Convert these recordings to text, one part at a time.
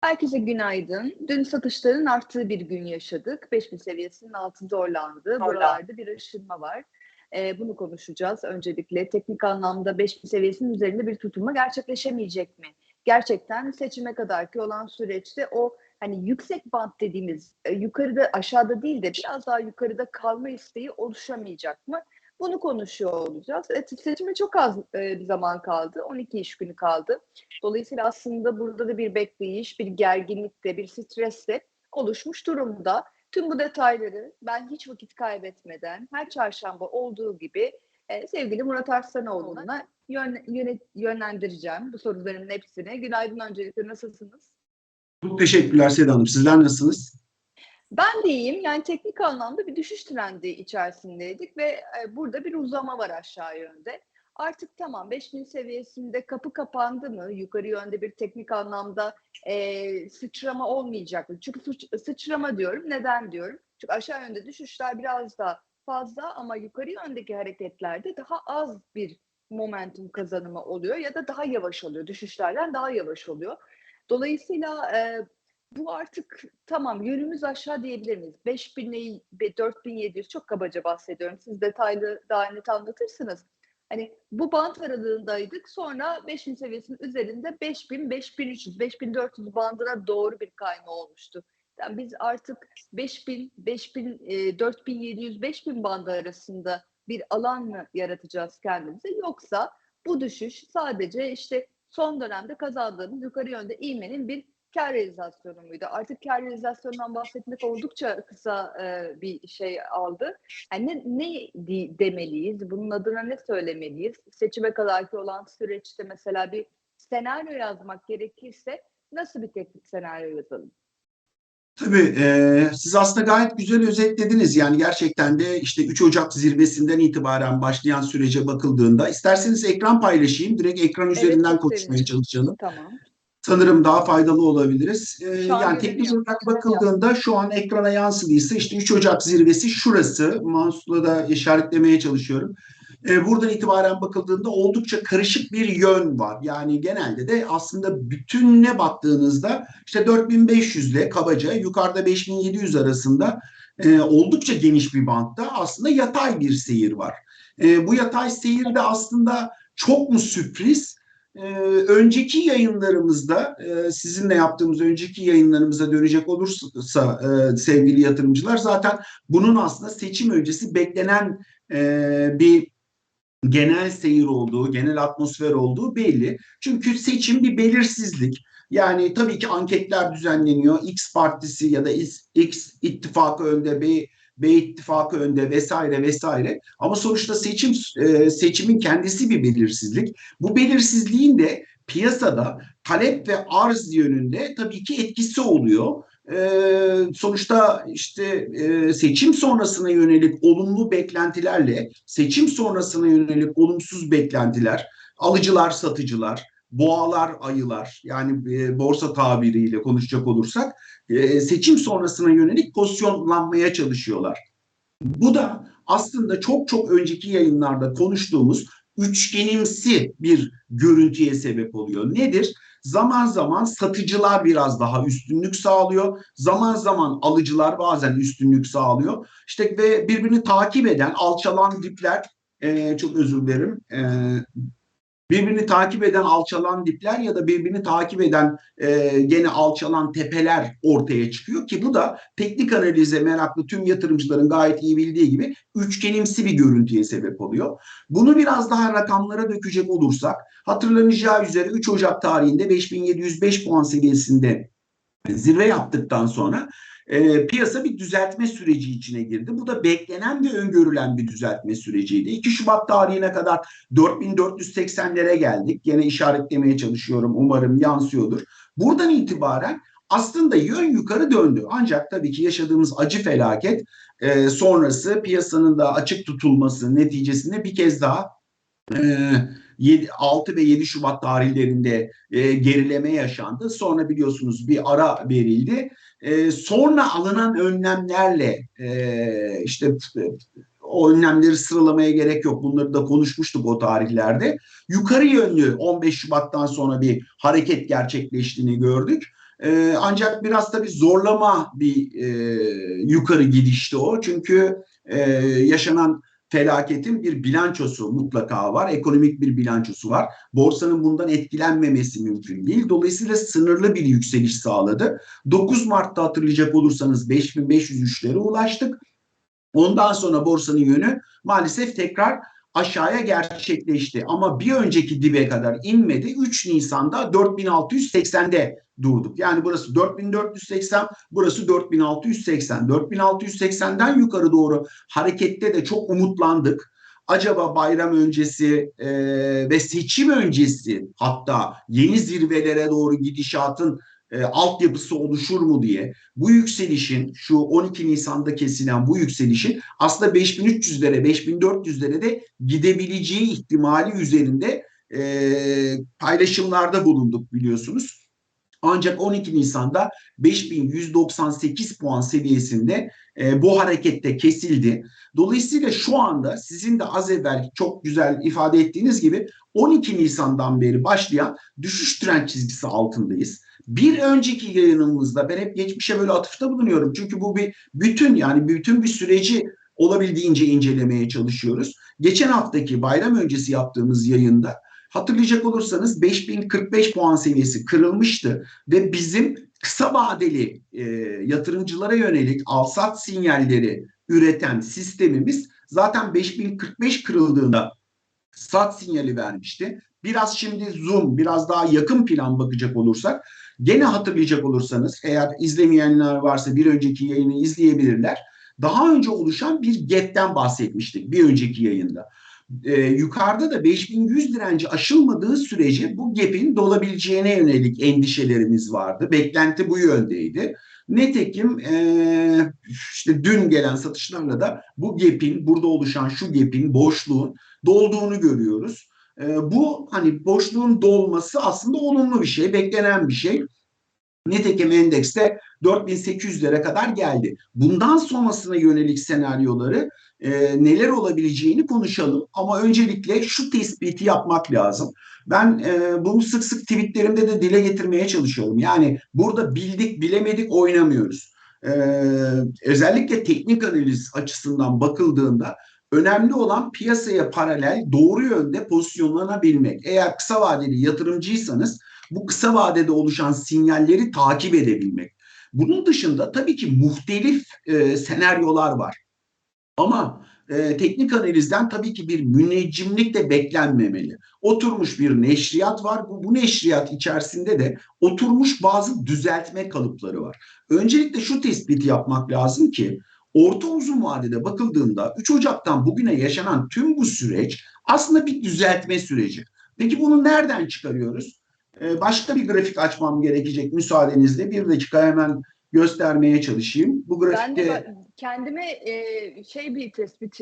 Herkese günaydın. Dün satışların arttığı bir gün yaşadık. 5000 seviyesinin altında zorlandı. Buralarda bir aşınma var. Ee, bunu konuşacağız. Öncelikle teknik anlamda 5000 seviyesinin üzerinde bir tutunma gerçekleşemeyecek mi? Gerçekten seçime kadarki olan süreçte o hani yüksek bant dediğimiz e, yukarıda aşağıda değil de biraz daha yukarıda kalma isteği oluşamayacak mı? Bunu konuşuyor olacağız. Evet, seçime çok az e, bir zaman kaldı. 12 iş günü kaldı. Dolayısıyla aslında burada da bir bekleyiş, bir gerginlik de, bir stres de oluşmuş durumda. Tüm bu detayları ben hiç vakit kaybetmeden her çarşamba olduğu gibi e, sevgili Murat Arslanoğlu'na yön, yönet, yönlendireceğim bu soruların hepsini. Günaydın öncelikle nasılsınız? Çok teşekkürler Seda Hanım. Sizler nasılsınız? Ben de iyiyim. Yani teknik anlamda bir düşüş trendi içerisindeydik ve e, burada bir uzama var aşağı yönde. Artık tamam 5000 seviyesinde kapı kapandı mı? Yukarı yönde bir teknik anlamda e, sıçrama olmayacak mı? Çünkü sıç, sıçrama diyorum. Neden diyorum? Çünkü aşağı yönde düşüşler biraz daha fazla ama yukarı yöndeki hareketlerde daha az bir momentum kazanımı oluyor ya da daha yavaş oluyor. Düşüşlerden daha yavaş oluyor. Dolayısıyla e, bu artık tamam yönümüz aşağı diyebilir miyiz? 5000 ve 4700 çok kabaca bahsediyorum. Siz detaylı daha net anlatırsınız. Hani bu bant aralığındaydık. Sonra 5000 seviyesinin üzerinde 5000, 5300, 5400 bandına doğru bir kayma olmuştu. Yani biz artık 5000, 5000, 4700, 5000 bandı arasında bir alan mı yaratacağız kendimize yoksa bu düşüş sadece işte son dönemde kazandığımız yukarı yönde ivmenin bir kar realizasyonu muydu? Artık kar realizasyonundan bahsetmek oldukça kısa e, bir şey aldı. Yani ne, ne di, demeliyiz? Bunun adına ne söylemeliyiz? Seçime kadarki olan süreçte mesela bir senaryo yazmak gerekirse nasıl bir teknik senaryo yazalım? Tabii e, siz aslında gayet güzel özetlediniz. Yani gerçekten de işte 3 Ocak zirvesinden itibaren başlayan sürece bakıldığında isterseniz ekran paylaşayım. Direkt ekran üzerinden çok konuşmaya çalışalım. Tamam. Sanırım daha faydalı olabiliriz. E, an yani teknik olarak bakıldığında şu an ekrana yansıdıysa işte 3 Ocak zirvesi şurası. Mouse'la da işaretlemeye çalışıyorum. E, buradan itibaren bakıldığında oldukça karışık bir yön var. Yani genelde de aslında bütününe baktığınızda işte 4500 ile kabaca yukarıda 5700 arasında e, oldukça geniş bir bantta aslında yatay bir seyir var. E, bu yatay seyir de aslında çok mu sürpriz? Ee, önceki yayınlarımızda e, sizinle yaptığımız önceki yayınlarımıza dönecek olursa e, sevgili yatırımcılar zaten bunun aslında seçim öncesi beklenen e, bir genel seyir olduğu, genel atmosfer olduğu belli. Çünkü seçim bir belirsizlik. Yani tabii ki anketler düzenleniyor. X partisi ya da X, ittifakı önde, B, B ittifakı önde vesaire vesaire. Ama sonuçta seçim e, seçimin kendisi bir belirsizlik. Bu belirsizliğin de piyasada talep ve arz yönünde tabii ki etkisi oluyor. Ee, sonuçta işte e, seçim sonrasına yönelik olumlu beklentilerle seçim sonrasına yönelik olumsuz beklentiler, alıcılar, satıcılar, boğalar, ayılar yani e, borsa tabiriyle konuşacak olursak e, seçim sonrasına yönelik pozisyonlanmaya çalışıyorlar. Bu da aslında çok çok önceki yayınlarda konuştuğumuz üçgenimsi bir görüntüye sebep oluyor. Nedir? Zaman zaman satıcılar biraz daha üstünlük sağlıyor. Zaman zaman alıcılar bazen üstünlük sağlıyor. İşte ve birbirini takip eden alçalan dipler e, çok özür dilerim. E, birbirini takip eden alçalan dipler ya da birbirini takip eden e, gene alçalan tepeler ortaya çıkıyor ki bu da teknik analize meraklı tüm yatırımcıların gayet iyi bildiği gibi üçgenimsi bir görüntüye sebep oluyor. Bunu biraz daha rakamlara dökecek olursak hatırlanacağı üzere 3 Ocak tarihinde 5705 puan seviyesinde zirve yaptıktan sonra e, piyasa bir düzeltme süreci içine girdi. Bu da beklenen ve öngörülen bir düzeltme süreciydi. 2 Şubat tarihine kadar 4480'lere geldik. Yine işaretlemeye çalışıyorum. Umarım yansıyordur. Buradan itibaren aslında yön yukarı döndü. Ancak tabii ki yaşadığımız acı felaket e, sonrası piyasanın da açık tutulması neticesinde bir kez daha 7, 6 ve 7 Şubat tarihlerinde e, gerileme yaşandı. Sonra biliyorsunuz bir ara verildi. E, sonra alınan önlemlerle e, işte o önlemleri sıralamaya gerek yok. Bunları da konuşmuştuk o tarihlerde. Yukarı yönlü 15 Şubat'tan sonra bir hareket gerçekleştiğini gördük. E, ancak biraz tabii zorlama bir e, yukarı gidişti o. Çünkü e, yaşanan felaketin bir bilançosu mutlaka var. Ekonomik bir bilançosu var. Borsanın bundan etkilenmemesi mümkün değil. Dolayısıyla sınırlı bir yükseliş sağladı. 9 Mart'ta hatırlayacak olursanız 5503'lere ulaştık. Ondan sonra borsanın yönü maalesef tekrar aşağıya gerçekleşti. Ama bir önceki dibe kadar inmedi. 3 Nisan'da 4680'de durduk. Yani burası 4480, burası 4680. 4680'den yukarı doğru harekette de çok umutlandık. Acaba bayram öncesi e, ve seçim öncesi hatta yeni zirvelere doğru gidişatın e, altyapısı oluşur mu diye bu yükselişin şu 12 Nisan'da kesilen bu yükselişin aslında 5300'lere 5400'lere de gidebileceği ihtimali üzerinde e, paylaşımlarda bulunduk biliyorsunuz. Ancak 12 Nisan'da 5198 puan seviyesinde e, bu harekette kesildi. Dolayısıyla şu anda sizin de az evvel çok güzel ifade ettiğiniz gibi 12 Nisan'dan beri başlayan düşüş trend çizgisi altındayız. Bir önceki yayınımızda ben hep geçmişe böyle atıfta bulunuyorum. Çünkü bu bir bütün yani bütün bir süreci olabildiğince incelemeye çalışıyoruz. Geçen haftaki bayram öncesi yaptığımız yayında hatırlayacak olursanız 5045 puan seviyesi kırılmıştı ve bizim kısa vadeli e, yatırımcılara yönelik alsat sinyalleri üreten sistemimiz zaten 5045 kırıldığında sat sinyali vermişti. Biraz şimdi zoom, biraz daha yakın plan bakacak olursak Gene hatırlayacak olursanız eğer izlemeyenler varsa bir önceki yayını izleyebilirler. Daha önce oluşan bir gap'ten bahsetmiştik bir önceki yayında. Ee, yukarıda da 5100 direnci aşılmadığı sürece bu gap'in dolabileceğine yönelik endişelerimiz vardı. Beklenti bu yöndeydi. Netekim e, işte dün gelen satışlarla da bu gap'in burada oluşan şu gap'in boşluğun dolduğunu görüyoruz. E, bu hani boşluğun dolması aslında olumlu bir şey, beklenen bir şey. Nitekim endekste 4800'lere kadar geldi. Bundan sonrasına yönelik senaryoları e, neler olabileceğini konuşalım. Ama öncelikle şu tespiti yapmak lazım. Ben e, bunu sık sık tweetlerimde de dile getirmeye çalışıyorum. Yani burada bildik bilemedik oynamıyoruz. E, özellikle teknik analiz açısından bakıldığında Önemli olan piyasaya paralel doğru yönde pozisyonlanabilmek. Eğer kısa vadeli yatırımcıysanız bu kısa vadede oluşan sinyalleri takip edebilmek. Bunun dışında tabii ki muhtelif e, senaryolar var. Ama e, teknik analizden tabii ki bir müneccimlik de beklenmemeli. Oturmuş bir neşriyat var. Bu, bu neşriyat içerisinde de oturmuş bazı düzeltme kalıpları var. Öncelikle şu tespiti yapmak lazım ki orta uzun vadede bakıldığında 3 Ocak'tan bugüne yaşanan tüm bu süreç aslında bir düzeltme süreci. Peki bunu nereden çıkarıyoruz? Ee, başka bir grafik açmam gerekecek müsaadenizle. Bir dakika hemen göstermeye çalışayım. Bu grafikte... Ben de kendime e, şey bir tespit,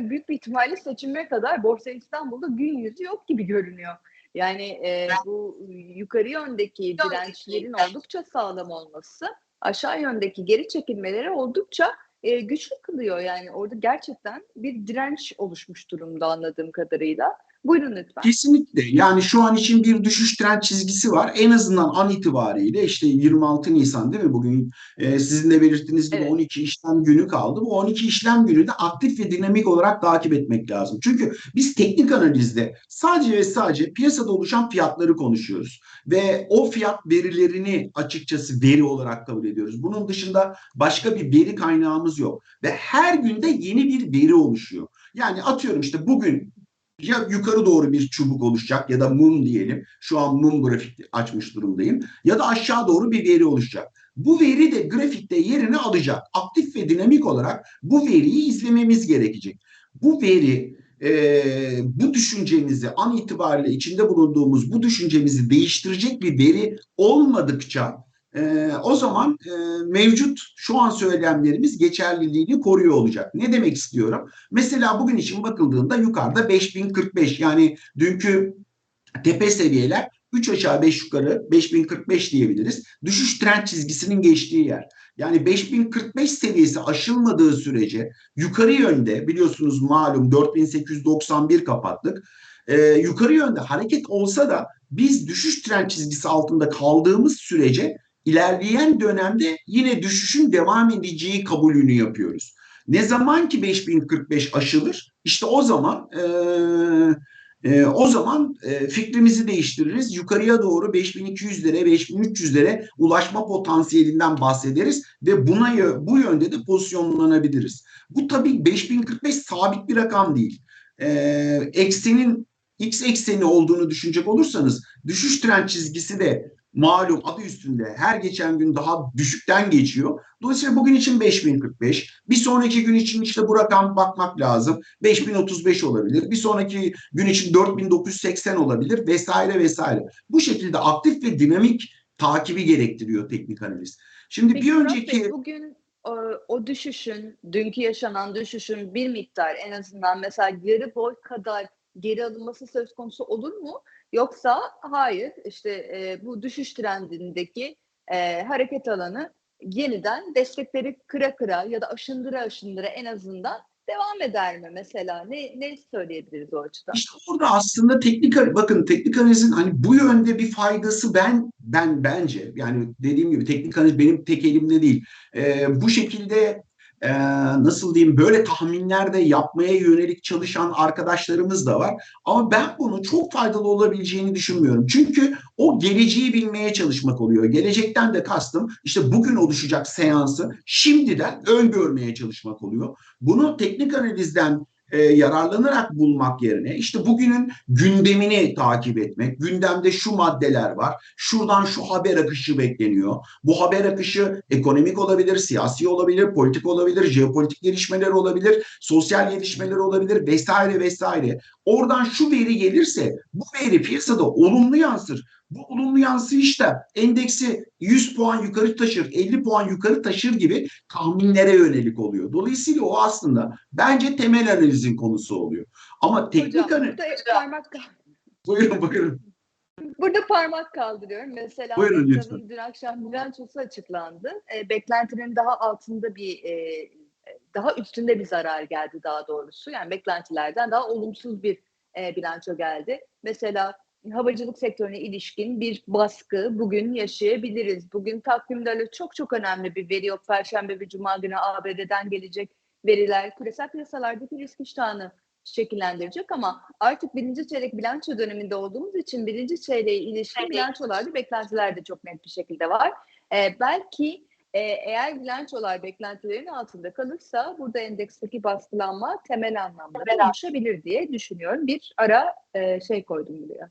büyük bir ihtimalle seçime kadar Borsa İstanbul'da gün yüzü yok gibi görünüyor. Yani e, bu yukarı yöndeki dirençlerin oldukça sağlam olması aşağı yöndeki geri çekilmeleri oldukça e, güçlü kılıyor. Yani orada gerçekten bir direnç oluşmuş durumda anladığım kadarıyla. Buyurun lütfen. Kesinlikle. Yani şu an için bir düşüş trend çizgisi var. En azından an itibariyle işte 26 Nisan değil mi bugün e, sizin de belirttiğiniz gibi evet. 12 işlem günü kaldı. Bu 12 işlem günü de aktif ve dinamik olarak takip etmek lazım. Çünkü biz teknik analizde sadece ve sadece piyasada oluşan fiyatları konuşuyoruz. Ve o fiyat verilerini açıkçası veri olarak kabul ediyoruz. Bunun dışında başka bir veri kaynağımız yok. Ve her günde yeni bir veri oluşuyor. Yani atıyorum işte bugün ya yukarı doğru bir çubuk oluşacak ya da mum diyelim. Şu an mum grafik açmış durumdayım. Ya da aşağı doğru bir veri oluşacak. Bu veri de grafikte yerini alacak. Aktif ve dinamik olarak bu veriyi izlememiz gerekecek. Bu veri e, bu düşüncemizi an itibariyle içinde bulunduğumuz bu düşüncemizi değiştirecek bir veri olmadıkça e, o zaman e, mevcut şu an söylemlerimiz geçerliliğini koruyor olacak. Ne demek istiyorum? Mesela bugün için bakıldığında yukarıda 5045 yani dünkü tepe seviyeler 3 aşağı 5 yukarı 5045 diyebiliriz. Düşüş trend çizgisinin geçtiği yer. Yani 5045 seviyesi aşılmadığı sürece yukarı yönde biliyorsunuz malum 4891 kapattık. Ee, yukarı yönde hareket olsa da biz düşüş trend çizgisi altında kaldığımız sürece ilerleyen dönemde yine düşüşün devam edeceği kabulünü yapıyoruz. Ne zaman ki 5045 aşılır işte o zaman e, e, o zaman e, fikrimizi değiştiririz. Yukarıya doğru 5200'lere 5300'lere ulaşma potansiyelinden bahsederiz ve buna bu yönde de pozisyonlanabiliriz. Bu tabii 5045 sabit bir rakam değil. E, eksenin x ekseni olduğunu düşünecek olursanız düşüş trend çizgisi de malum adı üstünde her geçen gün daha düşükten geçiyor. Dolayısıyla bugün için 5045, bir sonraki gün için işte bu rakam bakmak lazım. 5035 olabilir, bir sonraki gün için 4980 olabilir vesaire vesaire. Bu şekilde aktif ve dinamik takibi gerektiriyor teknik analiz. Şimdi Peki, bir önceki... Bey, bugün o, o düşüşün, dünkü yaşanan düşüşün bir miktar en azından mesela yarı boy kadar geri alınması söz konusu olur mu? Yoksa hayır işte e, bu düşüş trendindeki e, hareket alanı yeniden destekleri kıra kıra ya da aşındıra aşındıra en azından devam eder mi mesela? Ne, ne söyleyebiliriz o açıdan? İşte orada aslında teknik bakın teknik analizin hani bu yönde bir faydası ben ben bence yani dediğim gibi teknik analiz benim tek elimde değil. Ee, bu şekilde e, nasıl diyeyim böyle tahminler de yapmaya yönelik çalışan arkadaşlarımız da var. Ama ben bunu çok faydalı olabileceğini düşünmüyorum. Çünkü o geleceği bilmeye çalışmak oluyor. Gelecekten de kastım işte bugün oluşacak seansı şimdiden öngörmeye çalışmak oluyor. Bunu teknik analizden e, yararlanarak bulmak yerine işte bugünün gündemini takip etmek. Gündemde şu maddeler var. Şuradan şu haber akışı bekleniyor. Bu haber akışı ekonomik olabilir, siyasi olabilir, politik olabilir, jeopolitik gelişmeler olabilir, sosyal gelişmeler olabilir vesaire vesaire. Oradan şu veri gelirse bu veri piyasada olumlu yansır. Bu olumlu yansıyış da endeksi 100 puan yukarı taşır, 50 puan yukarı taşır gibi tahminlere yönelik oluyor. Dolayısıyla o aslında bence temel analizin konusu oluyor. Ama teknik analiz... Parmak... Buyurun buyurun. Burada parmak kaldırıyorum. Mesela Buyurun, dün akşam bilançosu açıklandı. E, beklentinin daha altında bir e, daha üstünde bir zarar geldi daha doğrusu. Yani beklentilerden daha olumsuz bir e, bilanço geldi. Mesela havacılık sektörüne ilişkin bir baskı bugün yaşayabiliriz. Bugün takvimlerle çok çok önemli bir veri yok. Perşembe ve Cuma günü ABD'den gelecek veriler küresel piyasalardaki risk iştahını şekillendirecek ama artık birinci çeyrek bilanço döneminde olduğumuz için birinci çeyreğe ilişkin bilançolarda beklentiler de çok net bir şekilde var. Ee, belki e, eğer bilançolar beklentilerin altında kalırsa burada endeksteki baskılanma temel anlamda oluşabilir diye düşünüyorum. Bir ara e, şey koydum buraya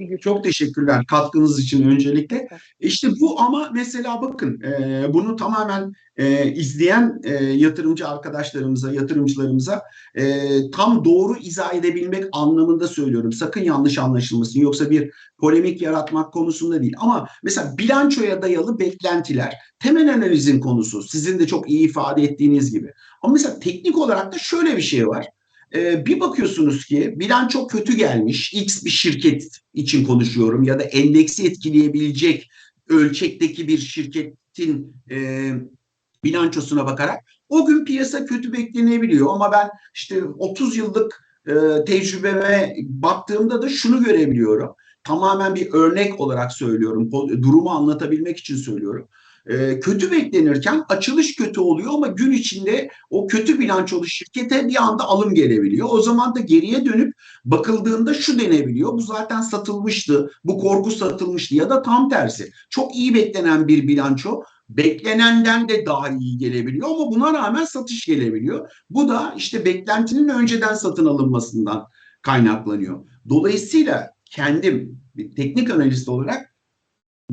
virgül. Çok teşekkürler katkınız için öncelikle. İşte bu ama mesela bakın e, bunu tamamen e, izleyen e, yatırımcı arkadaşlarımıza, yatırımcılarımıza e, tam doğru izah edebilmek anlamında söylüyorum. Sakın yanlış anlaşılmasın. Yoksa bir polemik yaratmak konusunda değil. Ama mesela bilançoya dayalı beklentiler temel analizin konusu. Sizin de çok iyi ifade ettiğiniz gibi. Ama mesela teknik olarak da şöyle bir şey var e, bir bakıyorsunuz ki bilanço kötü gelmiş. X bir şirket için konuşuyorum ya da endeksi etkileyebilecek ölçekteki bir şirketin e, bilançosuna bakarak o gün piyasa kötü beklenebiliyor ama ben işte 30 yıllık e, tecrübeme baktığımda da şunu görebiliyorum. Tamamen bir örnek olarak söylüyorum. Durumu anlatabilmek için söylüyorum e, kötü beklenirken açılış kötü oluyor ama gün içinde o kötü bilançolu şirkete bir anda alım gelebiliyor. O zaman da geriye dönüp bakıldığında şu denebiliyor. Bu zaten satılmıştı. Bu korku satılmıştı ya da tam tersi. Çok iyi beklenen bir bilanço beklenenden de daha iyi gelebiliyor ama buna rağmen satış gelebiliyor. Bu da işte beklentinin önceden satın alınmasından kaynaklanıyor. Dolayısıyla kendim bir teknik analist olarak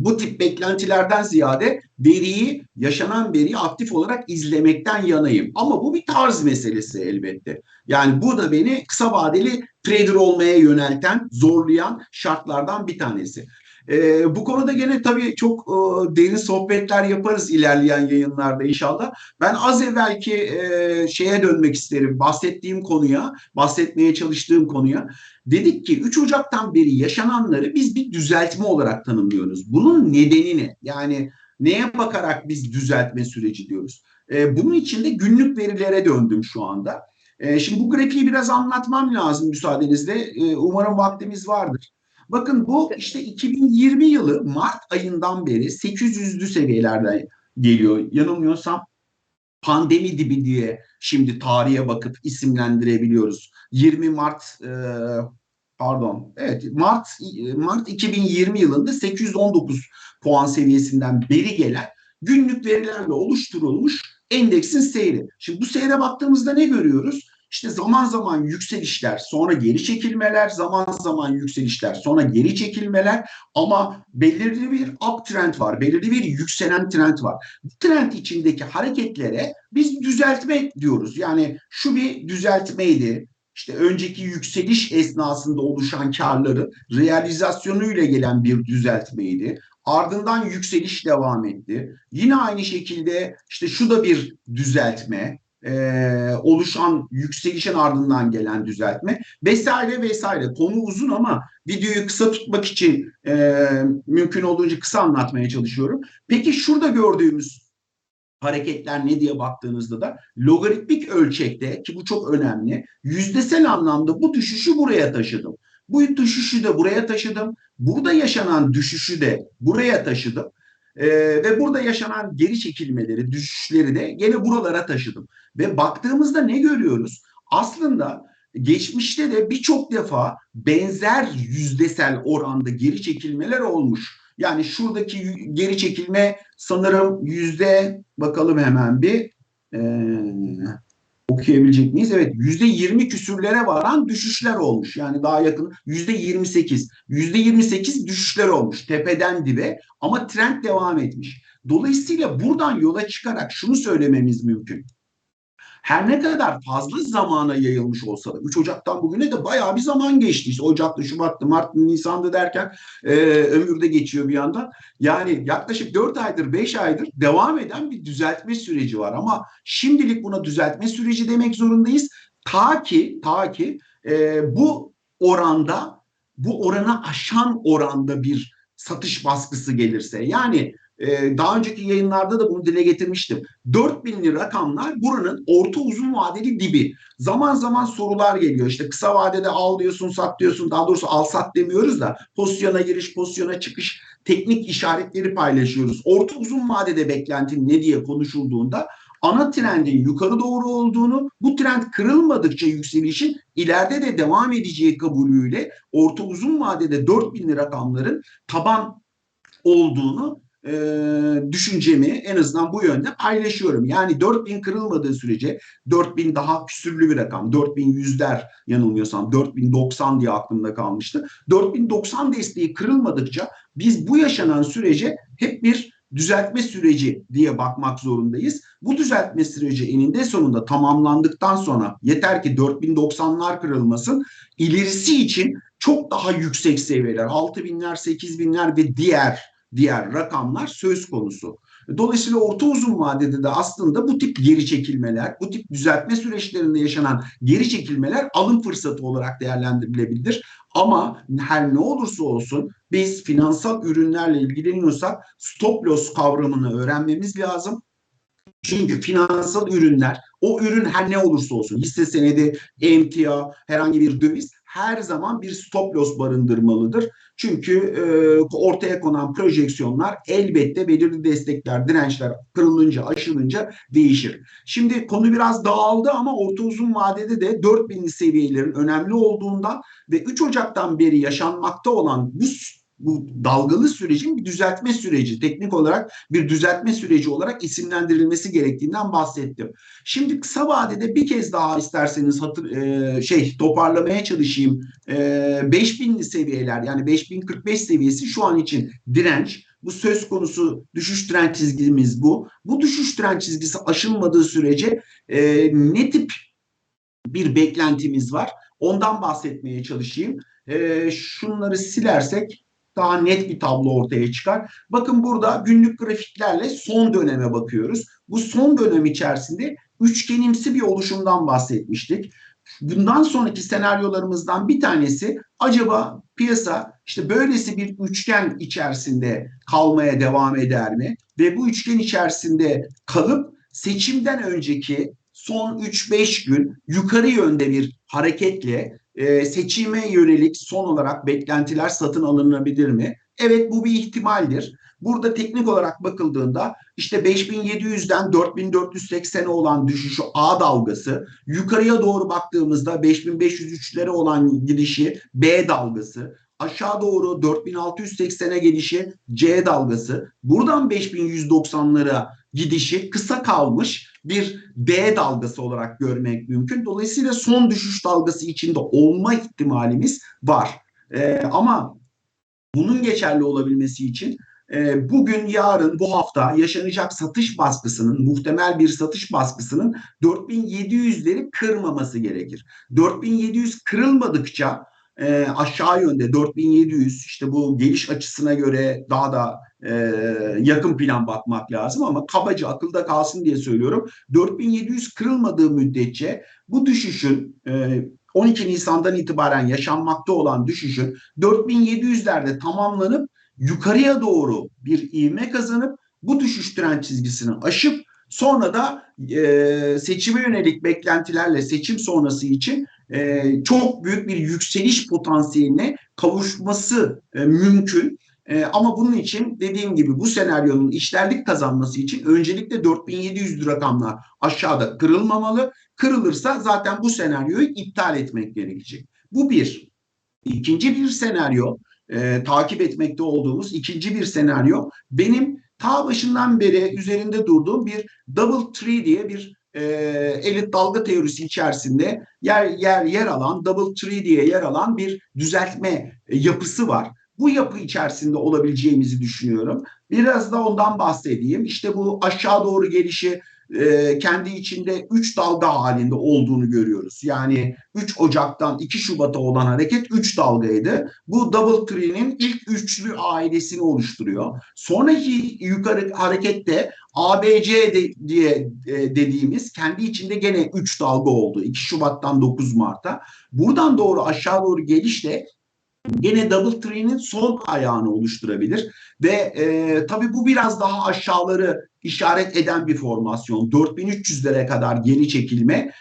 bu tip beklentilerden ziyade veriyi, yaşanan veriyi aktif olarak izlemekten yanayım. Ama bu bir tarz meselesi elbette. Yani bu da beni kısa vadeli trader olmaya yönelten, zorlayan şartlardan bir tanesi. E, bu konuda gene tabii çok e, derin sohbetler yaparız ilerleyen yayınlarda inşallah. Ben az evvelki e, şeye dönmek isterim. Bahsettiğim konuya, bahsetmeye çalıştığım konuya. Dedik ki 3 Ocak'tan beri yaşananları biz bir düzeltme olarak tanımlıyoruz. Bunun nedeni ne? Yani neye bakarak biz düzeltme süreci diyoruz? E, bunun için de günlük verilere döndüm şu anda. E, şimdi bu grafiği biraz anlatmam lazım müsaadenizle. E, umarım vaktimiz vardır. Bakın bu işte 2020 yılı Mart ayından beri 800'lü seviyelerde geliyor. Yanılmıyorsam pandemi dibi diye şimdi tarihe bakıp isimlendirebiliyoruz. 20 Mart e, pardon evet Mart Mart 2020 yılında 819 puan seviyesinden beri gelen günlük verilerle oluşturulmuş endeksin seyri. Şimdi bu seyre baktığımızda ne görüyoruz? İşte zaman zaman yükselişler, sonra geri çekilmeler, zaman zaman yükselişler, sonra geri çekilmeler ama belirli bir uptrend var, belirli bir yükselen trend var. Bu trend içindeki hareketlere biz düzeltme diyoruz. Yani şu bir düzeltmeydi. İşte önceki yükseliş esnasında oluşan karların realizasyonuyla gelen bir düzeltmeydi. Ardından yükseliş devam etti. Yine aynı şekilde işte şu da bir düzeltme e, oluşan yükselişin ardından gelen düzeltme vesaire vesaire. Konu uzun ama videoyu kısa tutmak için e, mümkün olduğunca kısa anlatmaya çalışıyorum. Peki şurada gördüğümüz hareketler ne diye baktığınızda da logaritmik ölçekte ki bu çok önemli yüzdesel anlamda bu düşüşü buraya taşıdım. Bu düşüşü de buraya taşıdım. Burada yaşanan düşüşü de buraya taşıdım. Ee, ve burada yaşanan geri çekilmeleri, düşüşleri de gene buralara taşıdım. Ve baktığımızda ne görüyoruz? Aslında geçmişte de birçok defa benzer yüzdesel oranda geri çekilmeler olmuş. Yani şuradaki geri çekilme sanırım yüzde bakalım hemen bir e, okuyabilecek miyiz? Evet yüzde yirmi küsürlere varan düşüşler olmuş. Yani daha yakın yüzde yirmi sekiz. Yüzde yirmi sekiz düşüşler olmuş tepeden dibe ama trend devam etmiş. Dolayısıyla buradan yola çıkarak şunu söylememiz mümkün. Her ne kadar fazla zamana yayılmış olsa da 3 Ocak'tan bugüne de bayağı bir zaman geçti. İşte Ocak'ta, Şubat'ta, Mart'ta, Nisan'da derken e, ömürde geçiyor bir yandan. Yani yaklaşık 4 aydır, 5 aydır devam eden bir düzeltme süreci var. Ama şimdilik buna düzeltme süreci demek zorundayız. Ta ki, ta ki e, bu oranda, bu oranı aşan oranda bir satış baskısı gelirse. Yani ee, daha önceki yayınlarda da bunu dile getirmiştim. 4000'li rakamlar buranın orta uzun vadeli dibi. Zaman zaman sorular geliyor. İşte kısa vadede al diyorsun, sat diyorsun. Daha doğrusu al sat demiyoruz da pozisyona giriş, pozisyona çıkış teknik işaretleri paylaşıyoruz. Orta uzun vadede beklentin ne diye konuşulduğunda ana trendin yukarı doğru olduğunu, bu trend kırılmadıkça yükselişin ileride de devam edeceği kabulüyle orta uzun vadede 4000'li rakamların taban olduğunu e, düşüncemi en azından bu yönde paylaşıyorum. Yani 4000 kırılmadığı sürece 4000 daha küsürlü bir rakam. 4100'ler yanılmıyorsam 4090 diye aklımda kalmıştı. 4090 desteği kırılmadıkça biz bu yaşanan sürece hep bir düzeltme süreci diye bakmak zorundayız. Bu düzeltme süreci eninde sonunda tamamlandıktan sonra yeter ki 4090'lar kırılmasın. İlerisi için çok daha yüksek seviyeler 6000'ler, 8000'ler ve diğer diğer rakamlar söz konusu. Dolayısıyla orta uzun vadede de aslında bu tip geri çekilmeler, bu tip düzeltme süreçlerinde yaşanan geri çekilmeler alım fırsatı olarak değerlendirilebilir. Ama her ne olursa olsun biz finansal ürünlerle ilgileniyorsak stop loss kavramını öğrenmemiz lazım. Çünkü finansal ürünler o ürün her ne olursa olsun hisse senedi, emtia, herhangi bir döviz her zaman bir stop loss barındırmalıdır. Çünkü e, ortaya konan projeksiyonlar elbette belirli destekler, dirençler kırılınca, aşılınca değişir. Şimdi konu biraz dağıldı ama orta uzun vadede de 4000'li seviyelerin önemli olduğundan ve 3 Ocak'tan beri yaşanmakta olan bu bu dalgalı sürecin bir düzeltme süreci, teknik olarak bir düzeltme süreci olarak isimlendirilmesi gerektiğinden bahsettim. Şimdi kısa vadede bir kez daha isterseniz hatır, e, şey toparlamaya çalışayım. E, 5000'li seviyeler yani 5045 seviyesi şu an için direnç. Bu söz konusu düşüş trend çizgimiz bu. Bu düşüş trend çizgisi aşılmadığı sürece e, ne tip bir beklentimiz var? Ondan bahsetmeye çalışayım. E, şunları silersek daha net bir tablo ortaya çıkar. Bakın burada günlük grafiklerle son döneme bakıyoruz. Bu son dönem içerisinde üçgenimsi bir oluşumdan bahsetmiştik. Bundan sonraki senaryolarımızdan bir tanesi acaba piyasa işte böylesi bir üçgen içerisinde kalmaya devam eder mi? Ve bu üçgen içerisinde kalıp seçimden önceki son 3-5 gün yukarı yönde bir hareketle e, seçime yönelik son olarak beklentiler satın alınabilir mi? Evet bu bir ihtimaldir. Burada teknik olarak bakıldığında işte 5700'den 4480'e olan düşüşü A dalgası, yukarıya doğru baktığımızda 5503'lere olan gidişi B dalgası, aşağı doğru 4680'e gelişi C dalgası, buradan 5190'lara gidişi kısa kalmış bir D dalgası olarak görmek mümkün. Dolayısıyla son düşüş dalgası içinde olma ihtimalimiz var. Ee, ama bunun geçerli olabilmesi için e, bugün, yarın, bu hafta yaşanacak satış baskısının, muhtemel bir satış baskısının 4700'leri kırmaması gerekir. 4700 kırılmadıkça e, aşağı yönde 4700 işte bu geliş açısına göre daha da e, yakın plan bakmak lazım ama kabaca akılda kalsın diye söylüyorum. 4700 kırılmadığı müddetçe bu düşüşün e, 12 Nisan'dan itibaren yaşanmakta olan düşüşün 4700'lerde tamamlanıp yukarıya doğru bir ivme kazanıp bu düşüş trend çizgisini aşıp sonra da e, seçime yönelik beklentilerle seçim sonrası için e, çok büyük bir yükseliş potansiyeline kavuşması e, mümkün. E, ama bunun için dediğim gibi bu senaryonun işlerlik kazanması için öncelikle 4700 rakamlar aşağıda kırılmamalı. Kırılırsa zaten bu senaryoyu iptal etmek gerekecek. Bu bir. İkinci bir senaryo e, takip etmekte olduğumuz ikinci bir senaryo benim ta başından beri üzerinde durduğum bir double tree diye bir e, elit dalga teorisi içerisinde yer yer yer alan double tree diye yer alan bir düzeltme e, yapısı var. Bu yapı içerisinde olabileceğimizi düşünüyorum. Biraz da ondan bahsedeyim. İşte bu aşağı doğru gelişi e, kendi içinde 3 dalga halinde olduğunu görüyoruz. Yani 3 Ocak'tan 2 Şubat'a olan hareket 3 dalgaydı. Bu Double Tree'nin ilk üçlü ailesini oluşturuyor. Sonraki yukarı harekette ABC de, diye e, dediğimiz kendi içinde gene 3 dalga oldu. 2 Şubat'tan 9 Mart'a. Buradan doğru aşağı doğru geliş de gene Double Tree'nin son ayağını oluşturabilir. Ve e, tabii bu biraz daha aşağıları işaret eden bir formasyon. 4300'lere kadar geri çekilme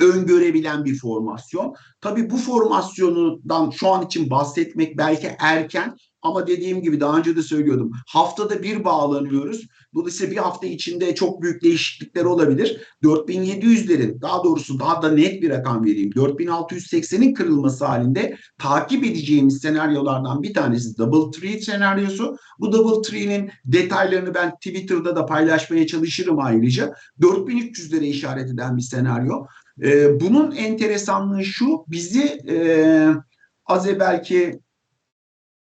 öngörebilen bir formasyon. Tabii bu formasyonundan şu an için bahsetmek belki erken ama dediğim gibi daha önce de söylüyordum. Haftada bir bağlanıyoruz. Dolayısıyla bir hafta içinde çok büyük değişiklikler olabilir. 4700'lerin daha doğrusu daha da net bir rakam vereyim. 4680'in kırılması halinde takip edeceğimiz senaryolardan bir tanesi Double Tree senaryosu. Bu Double Tree'nin detaylarını ben Twitter'da da paylaşmaya çalışırım ayrıca. 4300'lere işaret eden bir senaryo. Ee, bunun enteresanlığı şu bizi e, az evvelki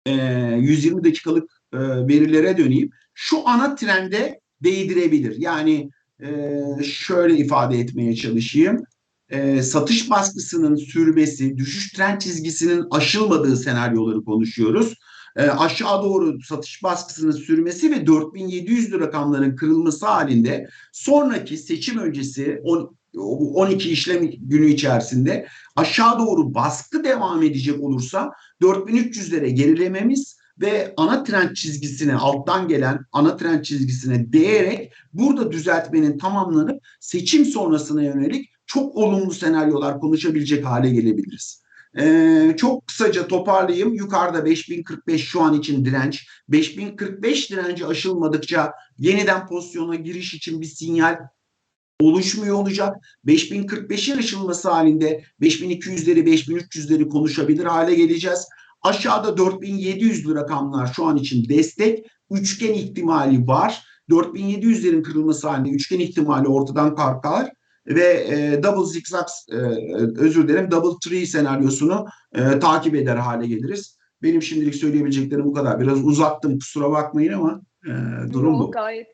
e, 120 dakikalık e, verilere döneyim. Şu ana trende değdirebilir. Yani e, şöyle ifade etmeye çalışayım. E, satış baskısının sürmesi, düşüş trend çizgisinin aşılmadığı senaryoları konuşuyoruz. E, aşağı doğru satış baskısının sürmesi ve 4700 rakamların kırılması halinde sonraki seçim öncesi 12 işlem günü içerisinde aşağı doğru baskı devam edecek olursa 4300'lere gerilememiz ve ana trend çizgisine alttan gelen ana trend çizgisine değerek burada düzeltmenin tamamlanıp seçim sonrasına yönelik çok olumlu senaryolar konuşabilecek hale gelebiliriz. Ee, çok kısaca toparlayayım. Yukarıda 5045 şu an için direnç. 5045 direnci aşılmadıkça yeniden pozisyona giriş için bir sinyal oluşmuyor olacak. 5045'in aşılması halinde 5200'leri 5300'leri konuşabilir hale geleceğiz. Aşağıda 4700'lü rakamlar şu an için destek. Üçgen ihtimali var. 4700'lerin kırılması halinde üçgen ihtimali ortadan kalkar ve e, double zigzag e, özür dilerim double tree senaryosunu e, takip eder hale geliriz. Benim şimdilik söyleyebileceklerim bu kadar. Biraz uzattım kusura bakmayın ama e, durum bu. Gayet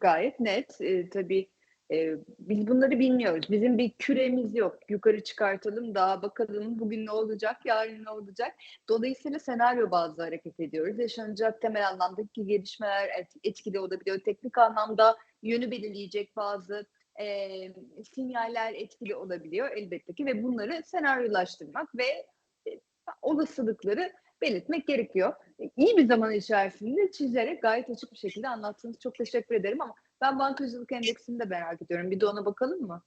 gayet net. E, tabii e, biz bunları bilmiyoruz. Bizim bir küremiz yok. Yukarı çıkartalım daha bakalım bugün ne olacak, yarın ne olacak. Dolayısıyla senaryo bazlı hareket ediyoruz. Yaşanacak temel anlamdaki gelişmeler etkili olabiliyor. Teknik anlamda yönü belirleyecek bazı e, sinyaller etkili olabiliyor elbette ki ve bunları senaryolaştırmak ve e, olasılıkları belirtmek gerekiyor. İyi bir zaman içerisinde çizerek gayet açık bir şekilde anlattığınız çok teşekkür ederim ama ben bankacılık endeksini de merak ediyorum. Bir de ona bakalım mı?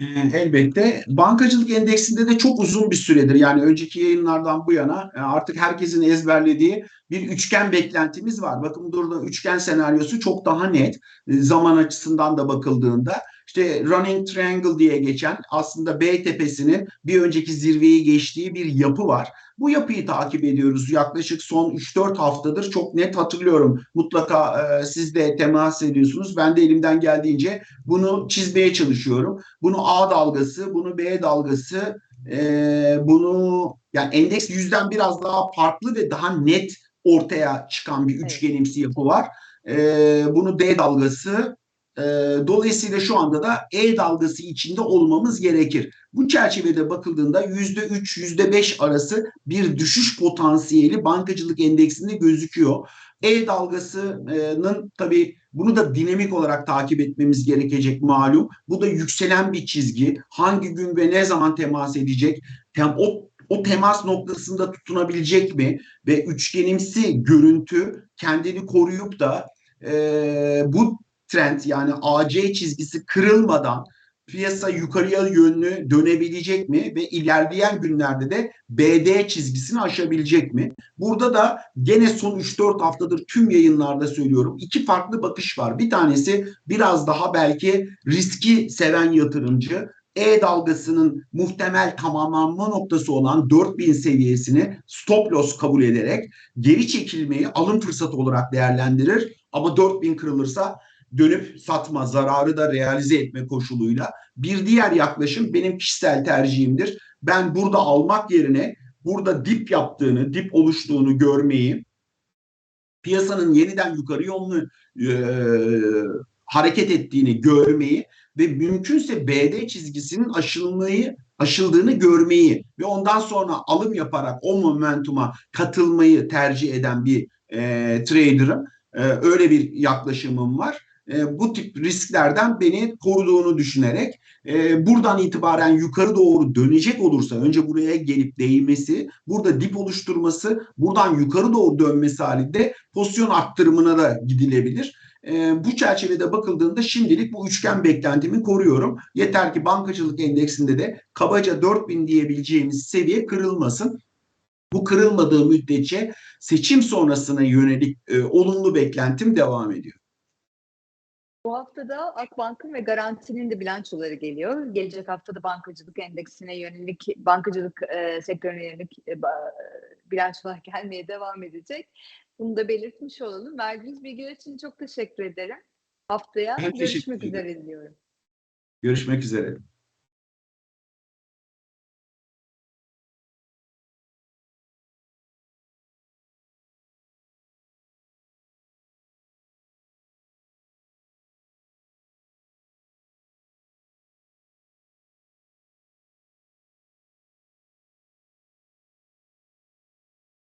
Ee, Elbette. Bankacılık endeksinde de çok uzun bir süredir yani önceki yayınlardan bu yana e, artık herkesin ezberlediği bir üçgen beklentimiz var. Bakın burada üçgen senaryosu çok daha net e, zaman açısından da bakıldığında. İşte running triangle diye geçen aslında B tepesinin bir önceki zirveyi geçtiği bir yapı var. Bu yapıyı takip ediyoruz. Yaklaşık son 3-4 haftadır çok net hatırlıyorum. Mutlaka e, siz de temas ediyorsunuz. Ben de elimden geldiğince bunu çizmeye çalışıyorum. Bunu A dalgası, bunu B dalgası, e, bunu yani endeks yüzden biraz daha farklı ve daha net ortaya çıkan bir üçgenimsi yapı var. E, bunu D dalgası. E, dolayısıyla şu anda da E dalgası içinde olmamız gerekir. Bu çerçevede bakıldığında yüzde üç, yüzde beş arası bir düşüş potansiyeli bankacılık endeksinde gözüküyor. E dalgasının tabii bunu da dinamik olarak takip etmemiz gerekecek malum. Bu da yükselen bir çizgi. Hangi gün ve ne zaman temas edecek? Tem o, o temas noktasında tutunabilecek mi? Ve üçgenimsi görüntü kendini koruyup da e, bu trend yani AC çizgisi kırılmadan piyasa yukarıya yönlü dönebilecek mi ve ilerleyen günlerde de BD çizgisini aşabilecek mi? Burada da gene son 3-4 haftadır tüm yayınlarda söylüyorum. iki farklı bakış var. Bir tanesi biraz daha belki riski seven yatırımcı E dalgasının muhtemel tamamlanma noktası olan 4000 seviyesini stop loss kabul ederek geri çekilmeyi alım fırsatı olarak değerlendirir. Ama 4000 kırılırsa dönüp satma, zararı da realize etme koşuluyla. Bir diğer yaklaşım benim kişisel tercihimdir. Ben burada almak yerine burada dip yaptığını, dip oluştuğunu görmeyi, piyasanın yeniden yukarı yönlü e, hareket ettiğini görmeyi ve mümkünse BD çizgisinin aşılmayı aşıldığını görmeyi ve ondan sonra alım yaparak o momentuma katılmayı tercih eden bir e, trader'ım. E, öyle bir yaklaşımım var. E, bu tip risklerden beni koruduğunu düşünerek e, buradan itibaren yukarı doğru dönecek olursa önce buraya gelip değmesi, burada dip oluşturması, buradan yukarı doğru dönmesi halinde pozisyon arttırımına da gidilebilir. E, bu çerçevede bakıldığında şimdilik bu üçgen beklentimi koruyorum. Yeter ki bankacılık endeksinde de kabaca 4000 diyebileceğimiz seviye kırılmasın. Bu kırılmadığı müddetçe seçim sonrasına yönelik e, olumlu beklentim devam ediyor. Bu hafta da Akbank'ın ve Garanti'nin de bilançoları geliyor. Gelecek haftada bankacılık endeksine yönelik, bankacılık e, sektörüne yönelik e, ba- bilançolar gelmeye devam edecek. Bunu da belirtmiş olalım. Verdiğiniz bilgiler için çok teşekkür ederim. Haftaya Ben görüşmek üzere diliyorum. Görüşmek üzere.